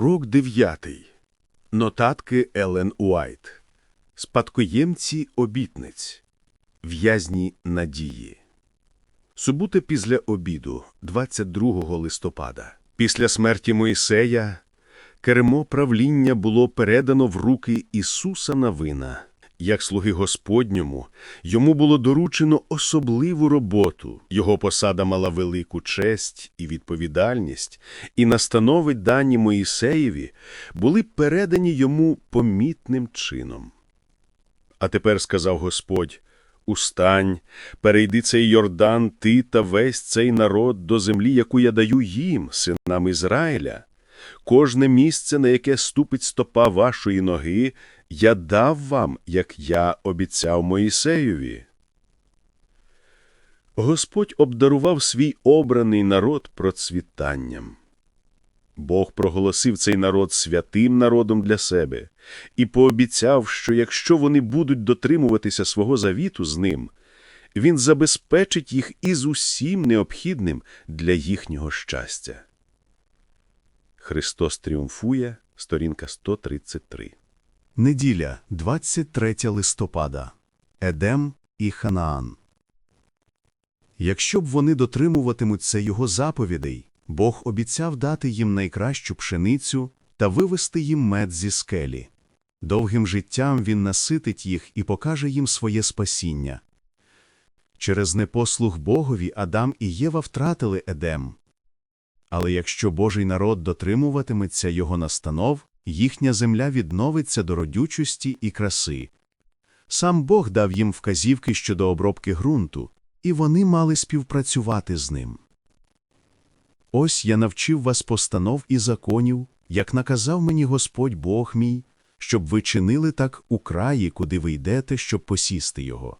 Урок дев'ятий. Нотатки Елен Уайт. Спадкоємці обітниць. В'язні надії. Субота після обіду, 22 листопада. Після смерті Моїсея кермо правління було передано в руки Ісуса Навина. Як слуги Господньому, йому було доручено особливу роботу. Його посада мала велику честь і відповідальність, і настанови дані Моїсеєві були передані йому помітним чином. А тепер сказав Господь: Устань, перейди цей Йордан, ти та весь цей народ до землі, яку я даю їм, синам Ізраїля. Кожне місце, на яке ступить стопа вашої ноги, я дав вам, як я обіцяв Моїсеєві. Господь обдарував свій обраний народ процвітанням. Бог проголосив цей народ святим народом для себе і пообіцяв, що якщо вони будуть дотримуватися свого завіту з ним, він забезпечить їх із усім необхідним для їхнього щастя. Христос тріумфує, сторінка 133. Неділя, 23 листопада. Едем і Ханаан. Якщо б вони дотримуватимуться його заповідей, Бог обіцяв дати їм найкращу пшеницю та вивести їм мед зі скелі. Довгим життям він наситить їх і покаже їм своє спасіння. Через непослух Богові Адам і Єва втратили Едем. Але якщо Божий народ дотримуватиметься його настанов, їхня земля відновиться до родючості і краси. Сам Бог дав їм вказівки щодо обробки ґрунту, і вони мали співпрацювати з ним. Ось я навчив вас постанов і законів, як наказав мені Господь Бог мій, щоб ви чинили так у краї, куди ви йдете, щоб посісти його.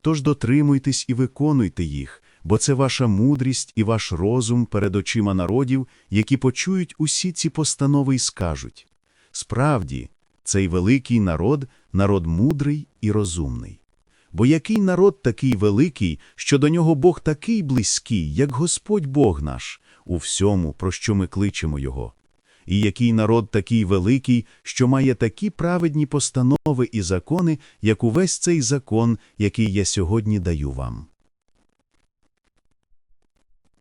Тож дотримуйтесь і виконуйте їх, бо це ваша мудрість і ваш розум перед очима народів, які почують усі ці постанови і скажуть Справді, цей великий народ народ мудрий і розумний. Бо який народ такий великий, що до нього Бог такий близький, як Господь Бог наш, у всьому, про що ми кличемо Його? І який народ такий великий, що має такі праведні постанови і закони, як увесь цей закон, який я сьогодні даю вам.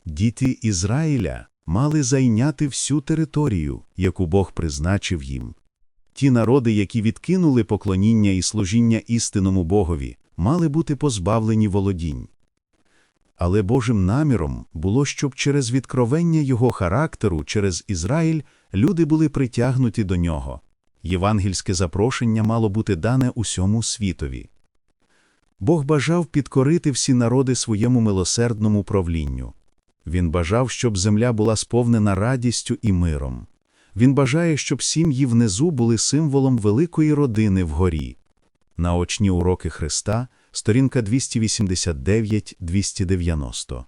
Діти Ізраїля мали зайняти всю територію, яку Бог призначив їм. Ті народи, які відкинули поклоніння і служіння істинному Богові, мали бути позбавлені володінь. Але Божим наміром було, щоб через відкровення його характеру, через Ізраїль, люди були притягнуті до нього. Євангельське запрошення мало бути дане усьому світові. Бог бажав підкорити всі народи своєму милосердному правлінню. Він бажав, щоб земля була сповнена радістю і миром. Він бажає, щоб сім'ї внизу були символом великої родини вгорі. Наочні уроки Христа, сторінка 289-290.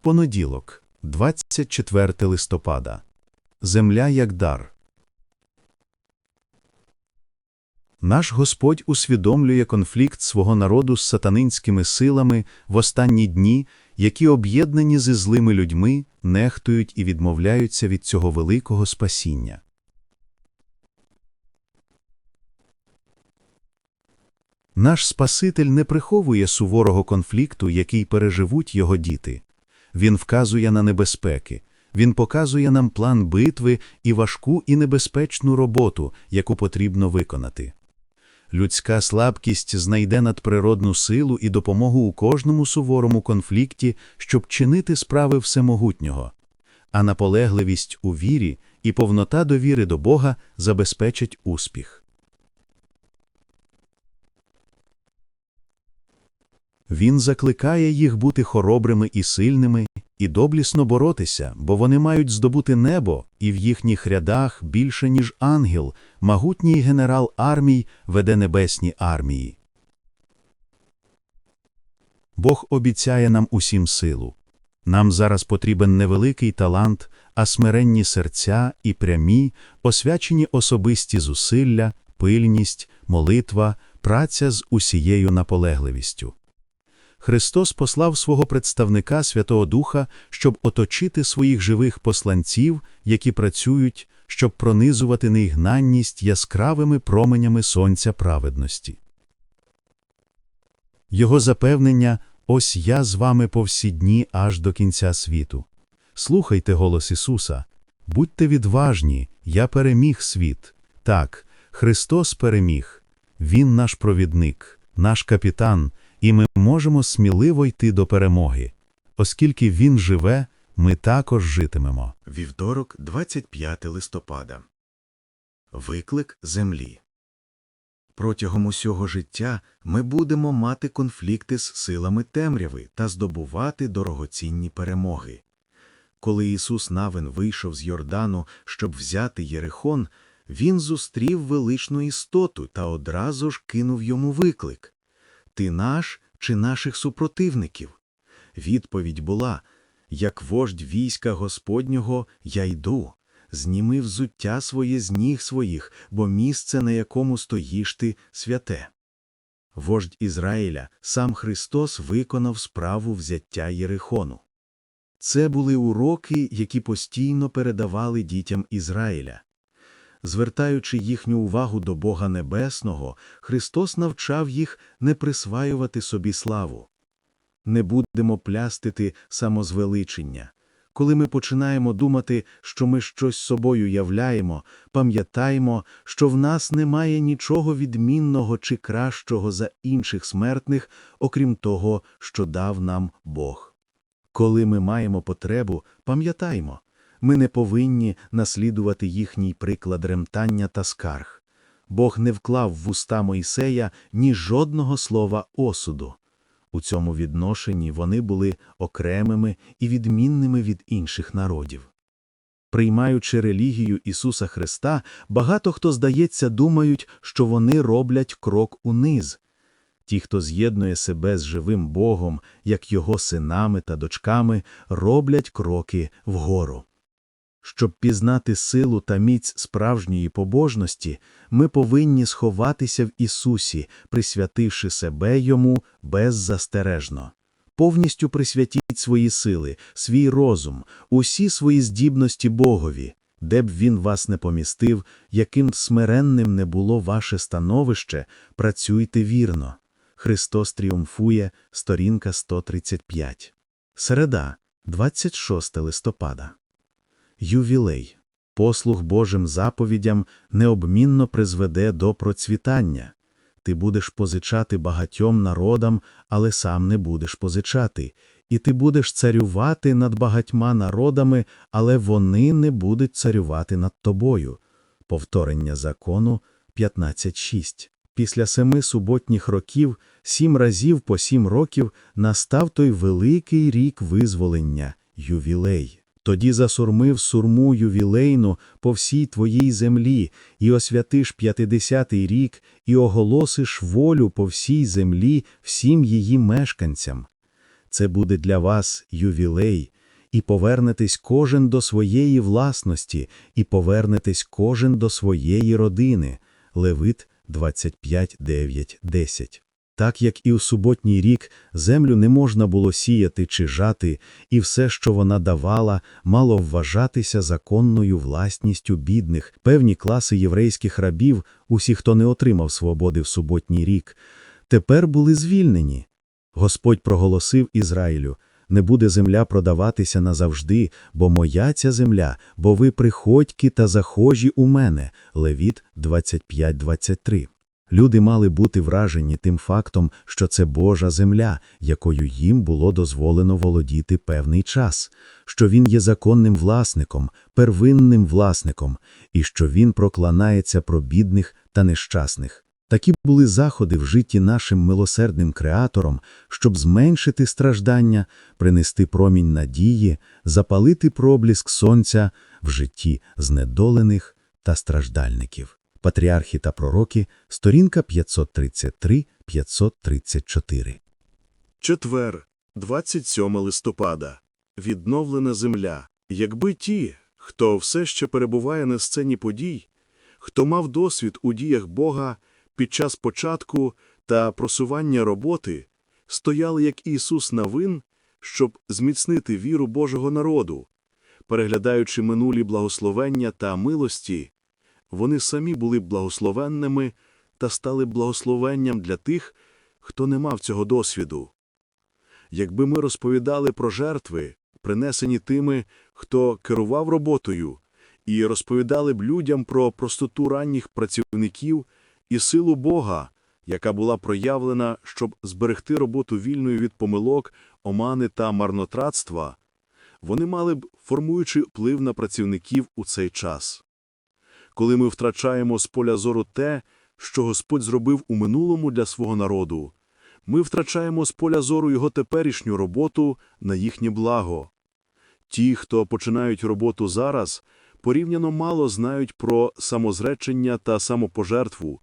Понеділок, 24 листопада. Земля як дар. Наш Господь усвідомлює конфлікт свого народу з сатанинськими силами в останні дні, які об'єднані зі злими людьми, нехтують і відмовляються від цього великого спасіння. Наш Спаситель не приховує суворого конфлікту, який переживуть його діти. Він вказує на небезпеки, він показує нам план битви і важку і небезпечну роботу, яку потрібно виконати. Людська слабкість знайде надприродну силу і допомогу у кожному суворому конфлікті, щоб чинити справи всемогутнього, а наполегливість у вірі і повнота довіри до Бога забезпечать успіх. Він закликає їх бути хоробрими і сильними, і доблісно боротися, бо вони мають здобути небо, і в їхніх рядах більше, ніж ангел, могутній генерал армій веде небесні армії. Бог обіцяє нам усім силу. Нам зараз потрібен невеликий талант, а смиренні серця і прямі, освячені особисті зусилля, пильність, молитва, праця з усією наполегливістю. Христос послав свого представника Святого Духа, щоб оточити своїх живих посланців, які працюють, щоб пронизувати неігнанність яскравими променями сонця праведності. Його запевнення «Ось я з вами по всі дні аж до кінця світу». Слухайте голос Ісуса. Будьте відважні, я переміг світ. Так, Христос переміг. Він наш провідник, наш капітан, і ми можемо сміливо йти до перемоги. Оскільки Він живе, ми також житимемо. Вівторок, 25 листопада. Виклик землі. Протягом усього життя ми будемо мати конфлікти з силами темряви та здобувати дорогоцінні перемоги. Коли Ісус Навин вийшов з Йордану, щоб взяти Єрихон, він зустрів величну істоту та одразу ж кинув йому виклик Ти наш чи наших супротивників? Відповідь була Як вождь війська Господнього я йду. Зніми взуття своє з ніг своїх, бо місце, на якому стоїш ти, святе. Вождь Ізраїля, сам Христос виконав справу взяття Єрихону. Це були уроки, які постійно передавали дітям Ізраїля. Звертаючи їхню увагу до Бога Небесного, Христос навчав їх не присваювати собі славу. Не будемо плястити самозвеличення. Коли ми починаємо думати, що ми щось собою являємо, пам'ятаємо, що в нас немає нічого відмінного чи кращого за інших смертних, окрім того, що дав нам Бог. Коли ми маємо потребу, пам'ятаймо, ми не повинні наслідувати їхній приклад ремтання та скарг. Бог не вклав в уста Мойсея ні жодного слова осуду. У цьому відношенні вони були окремими і відмінними від інших народів. Приймаючи релігію Ісуса Христа, багато хто, здається, думають, що вони роблять крок униз. Ті, хто з'єднує себе з живим Богом, як Його синами та дочками, роблять кроки вгору. Щоб пізнати силу та міць справжньої побожності, ми повинні сховатися в Ісусі, присвятивши себе Йому беззастережно. Повністю присвятіть свої сили, свій розум, усі свої здібності Богові, де б Він вас не помістив, яким смиренним не було ваше становище, працюйте вірно. Христос тріумфує, сторінка 135. Середа, 26 листопада. Ювілей. Послуг Божим заповідям необмінно призведе до процвітання. Ти будеш позичати багатьом народам, але сам не будеш позичати, і ти будеш царювати над багатьма народами, але вони не будуть царювати над тобою. Повторення закону 15.6. Після семи суботніх років, сім разів по сім років, настав той великий рік визволення – ювілей. Тоді засурмив сурму ювілейну по всій твоїй землі, і освятиш п'ятидесятий рік, і оголосиш волю по всій землі всім її мешканцям. Це буде для вас ювілей, і повернетесь кожен до своєї власності, і повернетесь кожен до своєї родини. Левит 25, 9, 10. Так як і у суботній рік землю не можна було сіяти чи жати, і все, що вона давала, мало вважатися законною власністю бідних, певні класи єврейських рабів, усі, хто не отримав свободи в суботній рік, тепер були звільнені. Господь проголосив Ізраїлю, не буде земля продаватися назавжди, бо моя ця земля, бо ви приходьки та захожі у мене. Левіт 25-23. Люди мали бути вражені тим фактом, що це Божа земля, якою їм було дозволено володіти певний час, що він є законним власником, первинним власником, і що він прокланається про бідних та нещасних. Такі були заходи в житті нашим милосердним креатором, щоб зменшити страждання, принести промінь надії, запалити пробліск сонця в житті знедолених та страждальників. Патріархи та пророки, сторінка 533-534. Четвер, 27 листопада. Відновлена земля. Якби ті, хто все ще перебуває на сцені подій, хто мав досвід у діях Бога під час початку та просування роботи, стояли як Ісус Навин, щоб зміцнити віру Божого народу. Переглядаючи минулі благословення та милості, вони самі були благословенними та стали благословенням для тих, хто не мав цього досвіду. Якби ми розповідали про жертви, принесені тими, хто керував роботою, і розповідали б людям про простоту ранніх працівників і силу Бога, яка була проявлена, щоб зберегти роботу вільною від помилок, омани та марнотратства, вони мали б формуючи вплив на працівників у цей час. Коли ми втрачаємо з поля зору те, що Господь зробив у минулому для свого народу, ми втрачаємо з поля зору його теперішню роботу на їхнє благо. Ті, хто починають роботу зараз, порівняно мало знають про самозречення та самопожертву,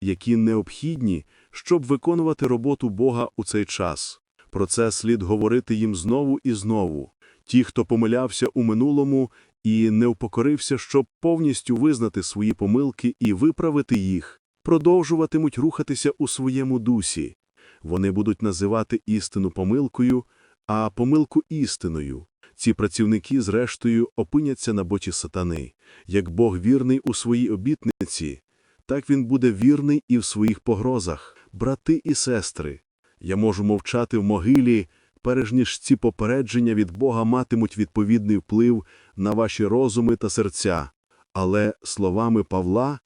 які необхідні, щоб виконувати роботу Бога у цей час. Про це слід говорити їм знову і знову. Ті, хто помилявся у минулому і не упокорився, щоб повністю визнати свої помилки і виправити їх, продовжуватимуть рухатися у своєму дусі. Вони будуть називати істину помилкою, а помилку істиною. Ці працівники, зрештою, опиняться на боці сатани. Як Бог вірний у своїй обітниці, так він буде вірний і в своїх погрозах. Брати і сестри, я можу мовчати в могилі, перш ніж ці попередження від Бога матимуть відповідний вплив на ваші розуми та серця. Але словами Павла,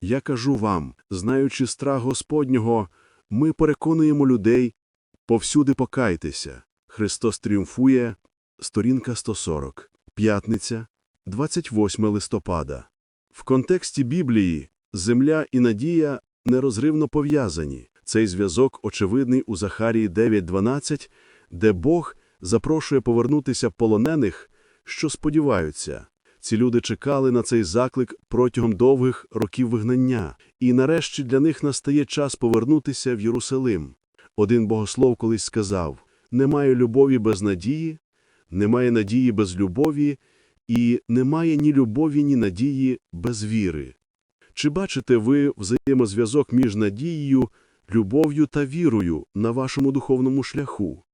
я кажу вам, знаючи страх Господнього, ми переконуємо людей, повсюди покайтеся. Христос тріумфує, сторінка 140, п'ятниця, 28 листопада. В контексті Біблії земля і надія нерозривно пов'язані. Цей зв'язок очевидний у Захарії 9.12, де Бог запрошує повернутися полонених, що сподіваються. Ці люди чекали на цей заклик протягом довгих років вигнання, і нарешті для них настає час повернутися в Єрусалим. Один богослов колись сказав: немає любові без надії, немає надії без любові, і немає ні любові, ні надії без віри. Чи бачите ви взаємозв'язок між надією, любов'ю та вірою на вашому духовному шляху?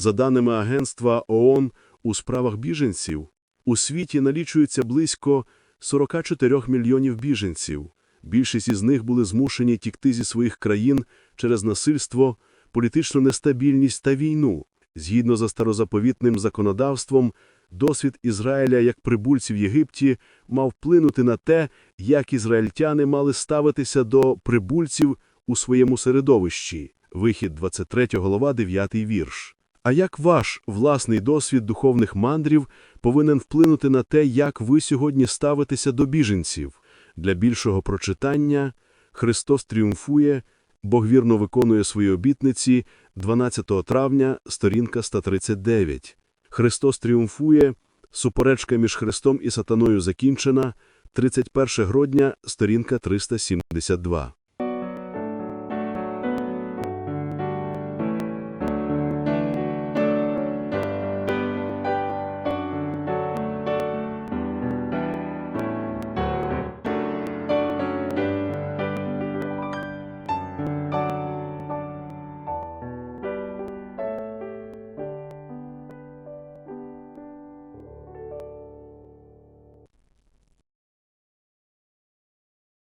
За даними Агентства ООН у справах біженців, у світі налічується близько 44 мільйонів біженців. Більшість із них були змушені тікти зі своїх країн через насильство, політичну нестабільність та війну. Згідно за старозаповітним законодавством, досвід Ізраїля як прибульців в Єгипті мав вплинути на те, як ізраїльтяни мали ставитися до прибульців у своєму середовищі. Вихід 23 голова 9 вірш. А як ваш власний досвід духовних мандрів повинен вплинути на те, як ви сьогодні ставитеся до біженців? Для більшого прочитання Христос тріумфує, Бог вірно виконує свої обітниці 12 травня, сторінка 139. Христос тріумфує, суперечка між Христом і сатаною закінчена, 31 грудня, сторінка 372.